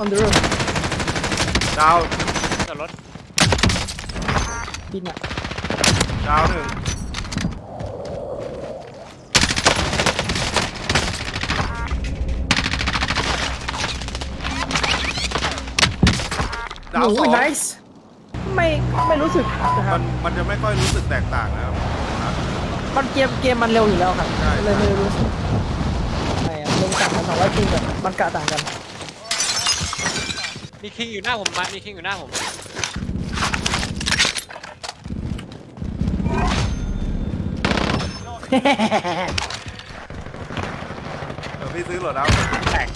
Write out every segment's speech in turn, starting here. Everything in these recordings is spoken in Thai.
on the roof ดาวจอดรถบินอะดาวหนึ่งดาวโอ้สองย nice ไม่ไม่รู้สึกนะคมัรับนมันจะไม่ค่อยรู้สึกแตกต่างนะครับ มันเกมเกมมันเร็วอยู่แล้วครับใช่ เลยไม่รู้สึกไม่อะลงต่างกันแต่ว่าจริงแบบมันกะต่างกัน มีคิงอยู่หน้าผมมามีคิงอยู่หน้าผม เดี๋ยวพี่ซื้อโหลดแล้วแตก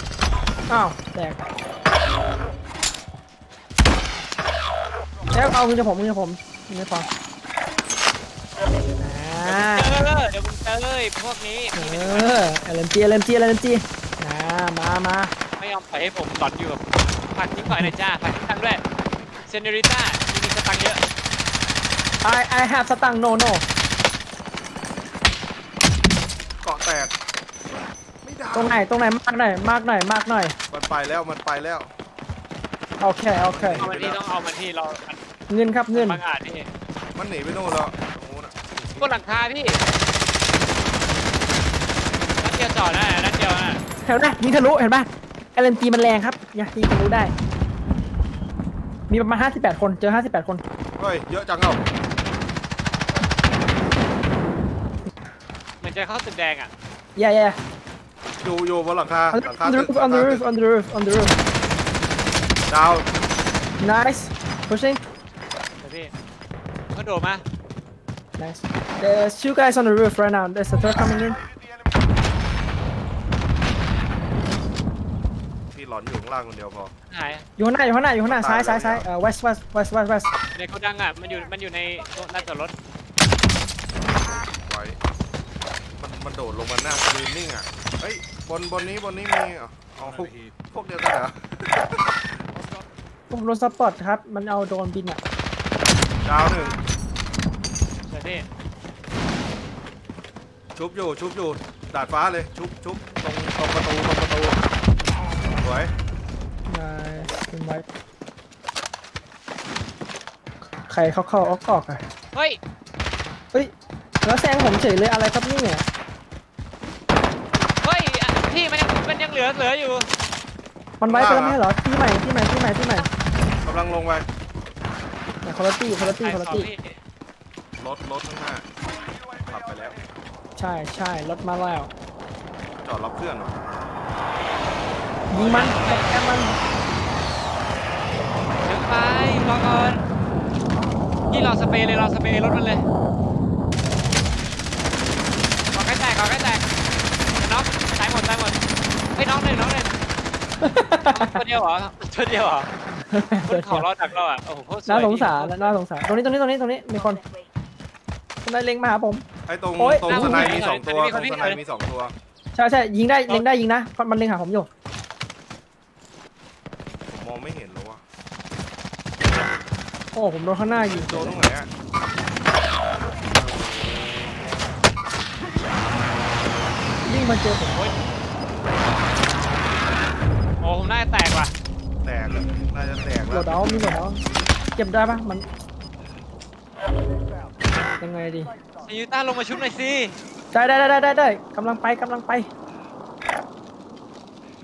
อ้าวแตกแล้วเอามือจะผมมือจะผมไม่พออ่าเจอเดี๋ยวมึงเจอเลยพวกนี้เออ LMG LMG LMG อ่ามามาไม่ยอมปล่อยให้ผมหลอนอยู่กับ ผักทิ้งก่อนเลยจ้าผักทิ้งตังค์ด้วยเซนเนอริต้ามีสตังค์เยอะ I I have สตังค์ no no เกาะแตก ไม่ดาวตรงไหนตรงไหนมากหน่อยมากหน่อยมากหน่อยมันไปแล้วมันไปแล้ว โอเคโอเคเอามันที่ต้องเอามันที่เรามันเงินครับเงินบางอาจนี่มันหนีไปนู่นแล้วตรงนู้นอะบนหลังคาพี่นัดเดียวจอดนะนัดเดียวนะเห็นไหมยิงทะลุเห็น ปะ LMG มันแรงครับอย่ายิงทะลุได้ มีประมาณ58 คนเจอ 58 คน เฮ้ย เยอะจังเอ้าเหมือนจะเข้าตึกแดงอะ yeah yeah อยู่อยู่บนหลังคาหลังคา on the ตึก roof on the roof on the roof on the roof ดาว nice pushing เดี๋ยวพี่เขาโดดมา nice there's two guys on the roof right now there's a third coming in หลอนอยู่ข้างล่างคนเดียวพอ หายอยู่ข้างหน้าอยู่ข้างหน้าอยู่ข้างหน้าซ้ายซ้ายซ้ายเอ่อ west west west west west ในโกดังอะ มันอยู่ มันอยู่ในลานจอดรถ ไว้ มันมันโดดลงมาหน้าสตรีมมิ่งอะ เฮ้ย บนบนนี้บนนี้มีอ๋ออ๋อพวกพวกเดียวกันเหรอ ผมโดนสปอตครับ มันเอาโดรนบินอะดาวหนึ่ง เดี๋ยวพี่ชุบอยู่ชุบอยู่ดาดฟ้าเลย ชุบชุบตรงตรงประตูตรงประตู สวย nice เป็นไว้ใครเข้าเข้าออกออกอะเฮ้ย เฮ้ย แล้วแซงผมเฉยเลยอะไรครับนี่เนี่ยเฮ้ยอะพี่มันยังมันยังเหลือเหลืออยู่ มันไว้ไปแล้วไม่ใช่เหรอที่ใหม่ที่ใหม่ที่ใหม่ที่ใหม่กำลังลงไปคุณภาพคุณภาพคุณภาพพี่รถรถข้างหน้าขับไปแล้ว ใช่ใช่รถมาแล้ว จอดรับเพื่อนเหรอ ยิงมันแอบมันเดี๋ยวไปรอก่อนพี่รอสเปรย์เลยรอสเปรย์รถมันเลยขอใกล้แตกขอใกล้แตกเดี๋ยวน็อกตายหมดตายหมดเฮ้ยน้องหนึ่งน้องหนึ่งตัวเดียวเหรอตัวเดียวเหรอบนเขาเราดักเราอะโอ้โหโคตรสวยน่าสงสารน่าสงสารตรงนี้ตรงนี้ตรงนี้ตรงนี้มีคนคนได้เล็งมาหาผม ไอ้ตรงโอ๊ย ตรงสไนมีสองตัวตรงสไนมีสองตัว ใช่ใช่ยิงได้เล็งได้ยิงนะมันเล็งหาผมอยู่ผมม องไม่เห็นเลยว่ะโอ้ผมโดนข้างหน้ายิงโดนตรงไหนอะยิงมาเจอผมโอ้ผมน่าจะแตกว่ะแตกอะน่าจะแตกโหลแล้วดเอามีโหลดเอาเก็บได้ปะมันยังไงดี ซียูต้าลงมาชุบหน่อยสิ ได้ได้ได้ได้ได้กำลังไปกำลังไป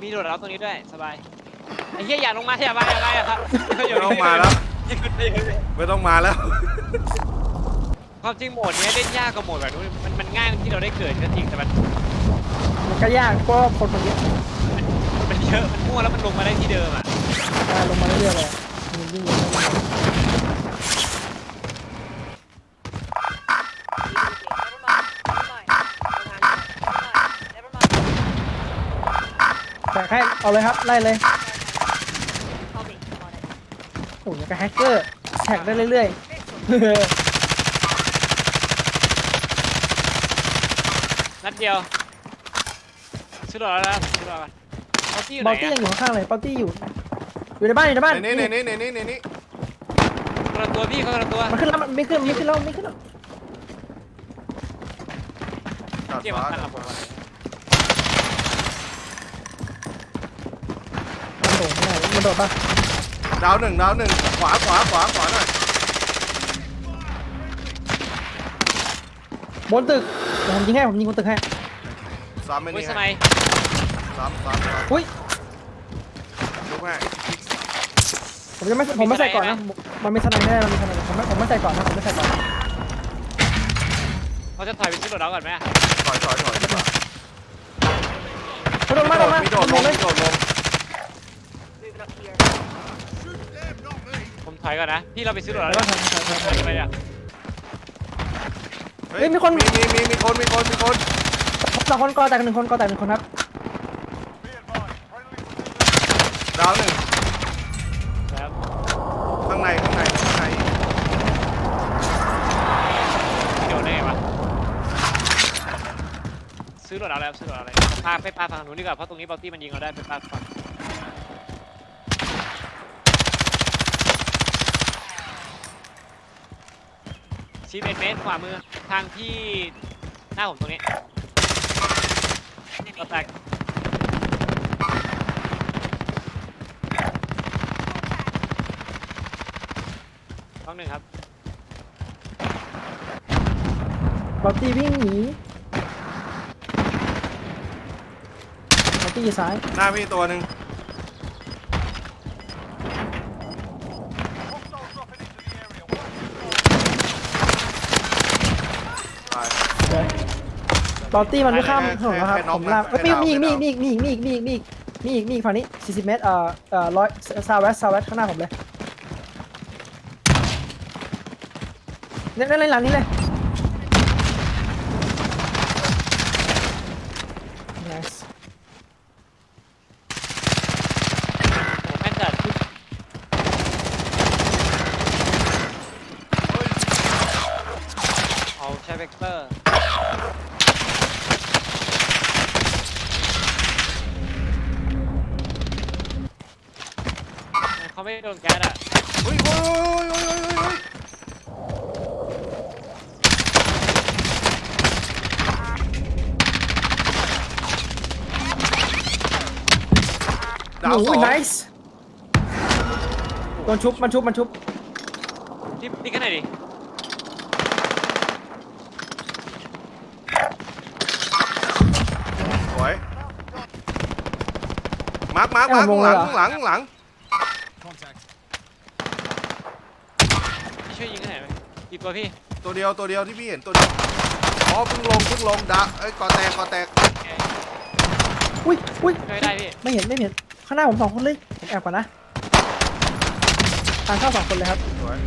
มีโดดเราตรงนี้ด้วย สบาย ไอ้เหี้ยอย่าลงมาอย่ามาอย่ามาอย่าครับไม่ต้องมาแล้วอย่าหยุดอย่าหยุดไม่ต้องมาแล้ว ความจริงโหมดเนี้ยเล่นยากกว่าโหมดแบบนู้นมันมันง่ายที่เราได้เกิดก็จริงแต่มันมันก็ยากเพราะว่าคนมันเยอะมันมันเยอะมันมั่วแล้วมันลงมาได้ที่เดิมอะอ่าลงมาเรื่อยๆเลยมันยิ่งเยอะมาก Never mind. Never mind. แต่ให้เอาเลยครับไล่เลย I'll be on it. โอ้ยอย่าง กับแฮกเกอร์แท็กได้เรื่อยๆ นัดเดียวชุดหล่อแล้วนะชุดหล่อกันเอาที่อยู่ไหบนอลตี้อะยังอยู่ข้างๆเลยบอลตี้อยู่ อยู่ในบ้านอยู่ในบ้านในนี้ในนี้ในนี้ในนี้คนละตัวพี่คนละตัวมันขึ้นแล้วมันไม่ขึ้นไม่ขึ้นแล้วไม่ขึ้นแล้วดาดเทียบมัฟ้านตั้งกับผมอะมันโดดไม่ได้มันโดดปะ ดาวหนึ่งดาวหนึ่งขวาขวาขวาขวาหน่อยบนตึกเดี๋ยวผมยิงให้ผมยิงบนตึกให้สามไม่อุ้ยนี่สไนให้ป์สามสามสามอุ้ยลูกให้ผมจะไม่ผมไม่ใส่ก่อนนะมันไม่สไนด์แน่มันมีสไนด์ผมไม่ผมไม่ใส่ก่อนนะผมไม่ใส่ก่อนเขาจะถอยไปซื้อรถเราก่อนไหมอะถอยถอยถอยโดดมาโดดมามีโดดลลงงเลยมีโดดลง Moving up here. ผม ถอยก่อนนะ พี่เราไปซื้อรถเราแล้วแล้ก็วถอยถอยถอยถอยไปเนี่ยเฮ้ยมีคนมีมีมีมีคนมีคนมีคนสองคนกอแตกหนึ่งคนกอแตกหนึ่งคนครับดาวหนึ่งครับข้างในข้างในข้างในพี่โดนได้ไงวะซื้อรถเราแล้วซื้อรถเราเลยพาไปพาฝั่งนู้นดีกว่าเพราะตรงนี้บอลตี้มันยิงเราได้ไปพาฝั่ง ชีเมนเมตรขวามือทางที่หน้าผมตรงนี้ก็แตกห้องหนึ่งครับบอลตี้วิ่งหนีบอลตี้อยู่ซ้าย หน้าพี่ตัวหนึ่งตาย เลย บอลตี้มันไม่ข้ามแค่ถนนแล้วครับแค่น็ผอกมนะลากเอ้ยแค่มีน็มีอกอีกมีอีกมีอีกมีอีกมีอีกมีอีกมีอีกมีอีกฝั่งนี้ 40 เมตร เอ่อ เอ่อร้อยซาวเวสซาวเวสข้างหน้าผมเลยเล่นเล่นเล่นหลังนี้เลย nice โอ้แม่นจัดเอาใช้เวกเตอร์เขา ไม่โดนแก๊สอะเฮ้ยโอ้ยโอ้ยโอ้ยโอ้ยโอ้ยดาวโอ้สองย nice โดนชุบ มันชุบ มันชุบ ที่นี่กันไหนอยดิสวยมาร์คมาร์คมาร์คข้างหลังข้างหลังข้างหลัง พี่ช่วยยิงกันไหนอยไหม กี่ตัวพี่ตัวเดียวตัวเดียวที่พี่เห็นตัวเดียวอ๋อเพิ่งลงเพิ่งลงดะเอ้ยกอแตกกอแตกอุ้ยอุ้ยช่วยได้พี่ไม่เห็นไม่เห็นข้างหน้าผมสองคนเลยผมแอบก่อนนะทางเข้าสองคนเลยครับสวย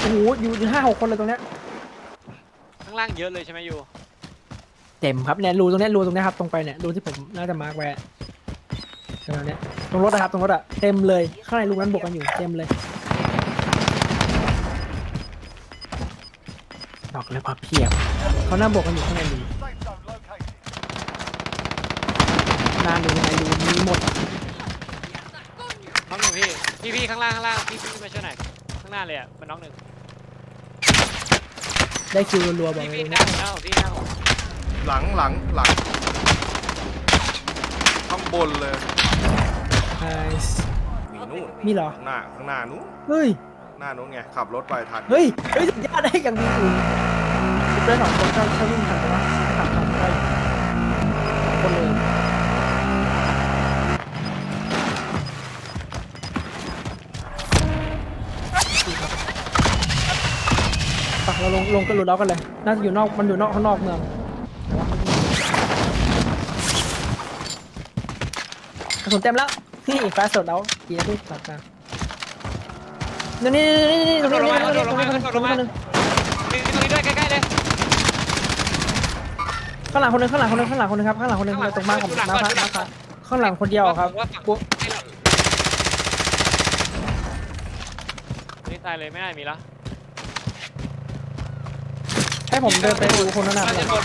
โอ้โหอยู่อยู่ห้าหกคนเลยตรงเนี้ยข้างล่างเยอะเลยใช่ไหมยูเต็มครับเนี่ยรูตรงเนี้ยรูตรงเนี้ยครับตรงไปเนี่ยรูที่ผมน่าจะมาร์กไว้อะตรงเนี้ยตรงรถนะครับตรงรถอะเต็มเลยข้างในรูนั้นบวกกันอยู่เต็มเลย อกเลยว่าเพียบเขาหน้าบวกกันอยู่ข้างในรูหน้ารูในรูมีหมดน้องหนึ่งพี่พี่พี่ข้างล่างข้างล่างพี่พี่มาช่วยหน่อยข้างหน้าเลยอะมันน้องหนึ่งได้คิวรัวๆบอกพี่เลยพี่ตรงหเนี้น้ายผมหน้าผมพี่หน้าผมหลังหลังหลังข้างบนเลย Nice มีนู่นมีเหรอ ข้างหน้าข้างหน้านู้นเฮ้ย หน้านู้นไงขับรถไปทันเฮ้ยเฮ้ยสุดยอดได้อย่างดีอื่น เพื่อนสองคนเขาเขาวิ่งผ่านไปวะขับผ่านไปคนเลยไปเราลงลงกันหลุดแล้วกันเลย น่าจะอยู่นอกมันอยู่นอกข้างนอกเมืองกระสุนเต็มแล้วนี่แฟาสดแล้วกี่นาทีตัดมานี่นี่นี่นี่ตรงนี้ตรงนี้ตรงนี้ตรงนี้ตรงนี้ตรงนี้นี่ตรงนี้ด้วยใกล้ๆเลย ข้างหลังคนหนึงข้างหลังคนหนึงข้างหลังคนหนึงครับข้างหลังคนหนึงเลยตรงบ้านผมมาครับมาครับข้างหลังคนเดียวครับว่าปุ๊บนี่ตายเลยไม่น่ามีแล้วให้ผมเดินไปดูคนนั้นนะน่าจะโดน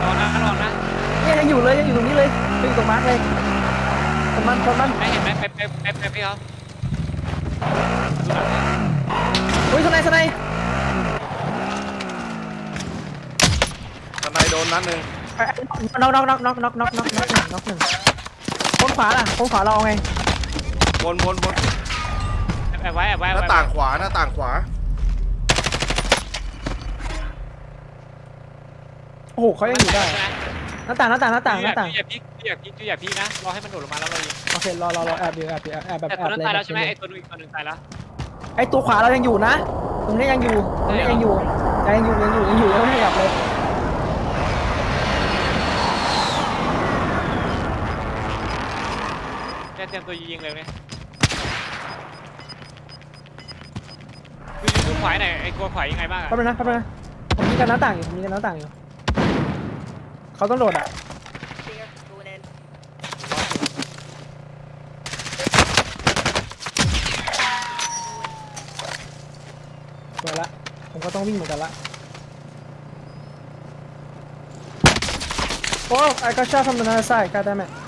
รอนะรอนะเนี่ยยังอยู่เลยยังอยู่ตรงนี้เลยยังอยู่ตรงมาร์กเลยคนมันคนมันไม่เห็นไหมไปไปไปไปพี่เขาดูหลังเนี่ยอุ้ยข้างในข้างในทนาย นนัดหนึ่งเอ้ยน็อกน็อกน็อกน็อกน็อกน็อกน็อกน็อกหนึ่งน็อกหนึ่งคนขวาล่ะคนขวาเราเอาไงบนบนบนแอบไว้แอบไว้หแอบน้าไว้ต่างขวาหน้าต่างขวา โอ้โหเขายังอยู่ได้ใช่หน้าต่างหน้าต่างหน้าต่างหพี่น้าต่างอย่าพีกพี่อย่าพีกพี่อย่าพีกนะรอให้มันโดดลงมาแล้วเรายิงโอเครอรอรอแอบอยู่แอบอยู่แอบแอบแบบแต่แอตัวนั้นตายแล้วใช่ไหมไอ้ตัวนู้นอีกตัวหนึ่งตายแล้ว ไอตัวขวาเรายังอยู่นะตรงนี้ยังอยู่ตรงนี้ยังอยู่ยังอยู่ยังอยู่ยังอยู่ยังไม่ขยับเลย เนี่ยเตัวยิงเลยเนี่ยคือดูขวายหน่อยไอ้ตัวขวายยังไงบ้างอะแป๊บนึงนะแป๊บนึงนะผมมีกันหน้าต่างอยู่ผมมีกันหน้าต่างอยู่เขาต้องโดดอะ There, going in. สวยละผมก็ต้องวิ่งเหมือนกันละโอ้ I got shot from the other side god damn it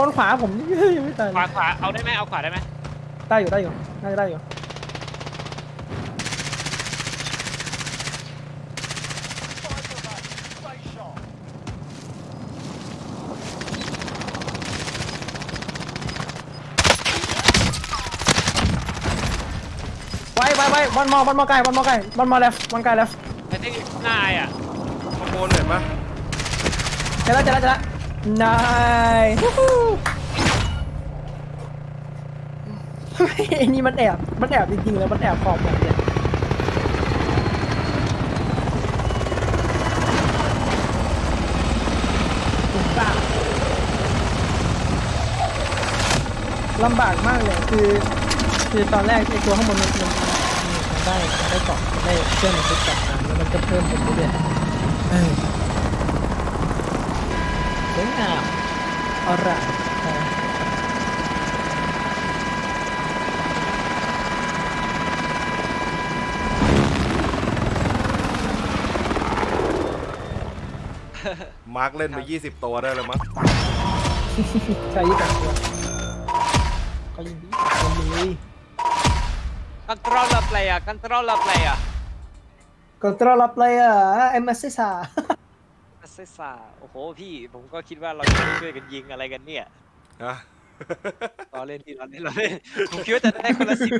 คนขวาผมยังไม่ตายขเลวายขวาเอาได้ไหมเอาขวาได้ไหมได้อยู่ได้อยู่น่าจะได้อยู่ไว้ไว้ไว้บอลมอบอลมอไกลบอลมอไกลบอลมอ left บอลไกล left ไอ้ที่หน้าไอ้อะข้างบนเห็นปะเจอแล้วเจอแล้วเจอแล้ว นายฮู้ฮู้ไอ้นี่มันแอบ มันแอบจริงๆเลยมันแอบขอบแบบเนี้ยบ้าลำบากมากเลยคือ คือตอนแรกไอ้ตัวข้างบนมันมันมันได้มันได้เกาะมันได้เครื่องมันติดกับกันแล้วมันก็เพิ่มไปเรื่อยๆเออส วยงามอร่ามมาร์กเล่นไป 20 ตัวได้แล้วมั้งใช่ยี่สิบตัวก็ยิงดียิงดี Control player, control player. Control player, MSSA. เซซ่าโอ้โหพี่ผมก็คิดว่าเราจะได้ช่วยกันยิงอะไรกันเนี่ยฮะรอเล่นที่รอเล่นรอเล่นผมคิดว่าจะได้คนละสิบ